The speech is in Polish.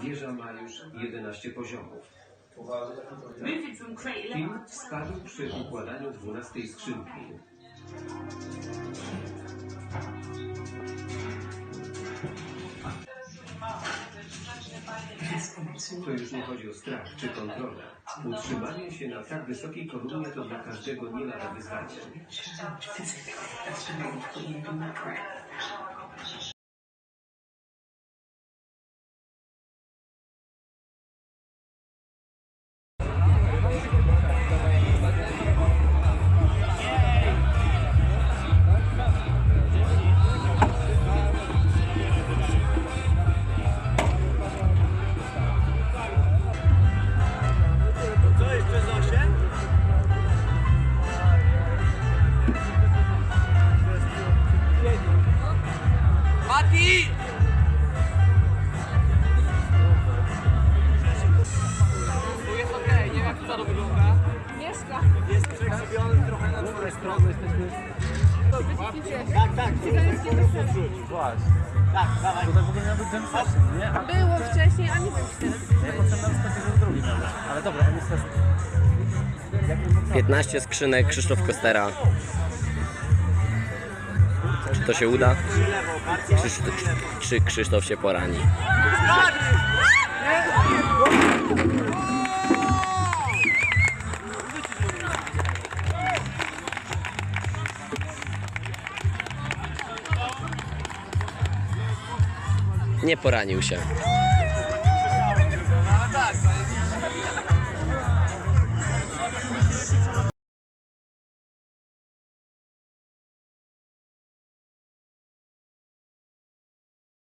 Wieża ma już 11 poziomów. moving from crate 11 Film to 12. spadł przy układaniu 12 skrzynki. To już nie chodzi o strach czy kontrolę. Utrzymanie się na tak wysokiej kolumnie to dla każdego nie lada wyzwanie. Mati! Tu jest okej, nie wiem jak to wygląda. Mieszka. Jest przekrzywiony trochę na drugą stronę. Tak, tak, to jest. Właśnie. Tak, dawaj. Tutaj w ogóle miał być jam session, nie? A Było wcześniej, a nie wiem czy teraz. ja potem na przykład tego drugi nawet. Ale dobra, on jest też... Jakby no co? 15 skrzynek Krzysztof Kostera. Czy to się uda? Czy, czy, czy Krzysztof się porani? Nie poranił się.